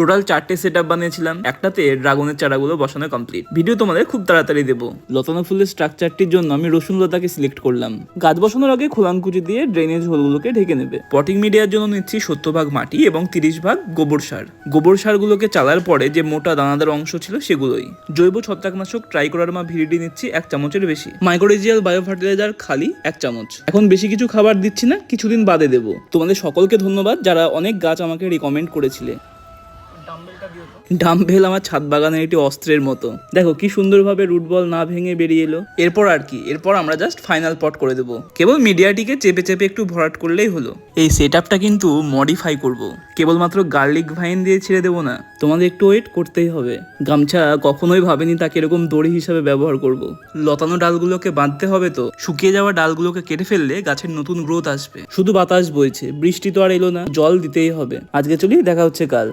Total চারটে set বানিয়েছিলাম। একটাতে ড্রাগনের চারাগুলো বসানো কমপ্লিট ভিডিও তোমাদের খুব তাড়াতাড়ি দেবো। লতানো ফুলের স্ট্রাকচারটির জন্য আমি রসুন লতাকে সিলেক্ট করলাম। গাছ বসানোর আগে খোলাঙ্কুচি দিয়ে ড্রেনেজ হোলগুলোকে ঢেকে নেবে। পটিং মিডিয়ার জন্য নিচ্ছি সত্তর ভাগ মাটি এবং তিরিশ ভাগ গোবর সার। গোবর সারগুলোকে চালার পরে যে মোটা দানাদার অংশ ছিল সেগুলোই। জৈব ছত্রাকনাশক ট্রাই করার মা ভিডিটি নিচ্ছি এক চামচের বেশি। মাইক্রোরেজিয়াল বায়ো ফার্টিলাইজার খালি এক চামচ। এখন বেশি কিছু খাবার দিচ্ছি না, কিছুদিন বাদে দেবো। তোমাদের সকলকে ধন্যবাদ যারা অনেক গাছ আমাকে রিকমেন্ড করেছিলে। ডাম্বেল আমার ছাদ বাগানের একটি অস্ত্রের মতো। দেখো, কি সুন্দরভাবে রুট বল না ভেঙে বেরিয়ে এলো। এরপর আর কি? এরপর আমরা জাস্ট ফাইনাল পট করে দেবো। কেবল মিডিয়াটিকে চেপে চেপে একটু ভরাট করলেই হলো। এই সেট আপটা কিন্তু মডিফাই করব। কেবলমাত্র গার্লিক ভাইন দিয়ে ছেড়ে দেবো না। তোমাদের একটু ওয়েট করতেই হবে। গামছা কখনোই ভাবেনি তাকে এরকম দড়ি হিসাবে ব্যবহার করব। লতানো ডালগুলোকে বাঁধতে হবে তো। শুকিয়ে যাওয়া ডালগুলোকে কেটে ফেললে গাছের নতুন গ্রোথ আসবে। শুধু বাতাস বইছে। বৃষ্টি তো আর এলো না। জল দিতেই হবে। আজকে চলি দেখা হচ্ছে কাল।